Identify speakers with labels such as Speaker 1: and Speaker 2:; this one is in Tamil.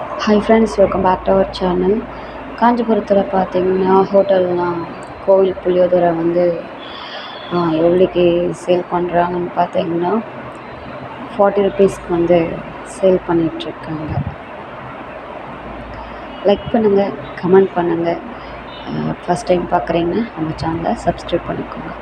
Speaker 1: Hi friends welcome back to our channel காஞ்சிபுரத்தில் பார்த்தீங்கன்னா ஹோட்டல்லாம் கோவில் புளியோதரை வந்து எவ்வளோக்கு சேல் பண்ணுறாங்கன்னு பார்த்தீங்கன்னா ஃபார்ட்டி ருபீஸ்க்கு வந்து சேல் பண்ணிகிட்ருக்காங்க லைக் பண்ணுங்கள் கமெண்ட் பண்ணுங்கள் ஃபஸ்ட் டைம் பார்க்குறீங்கன்னா நம்ம சேனலை சப்ஸ்கிரைப் பண்ணிக்கோங்க.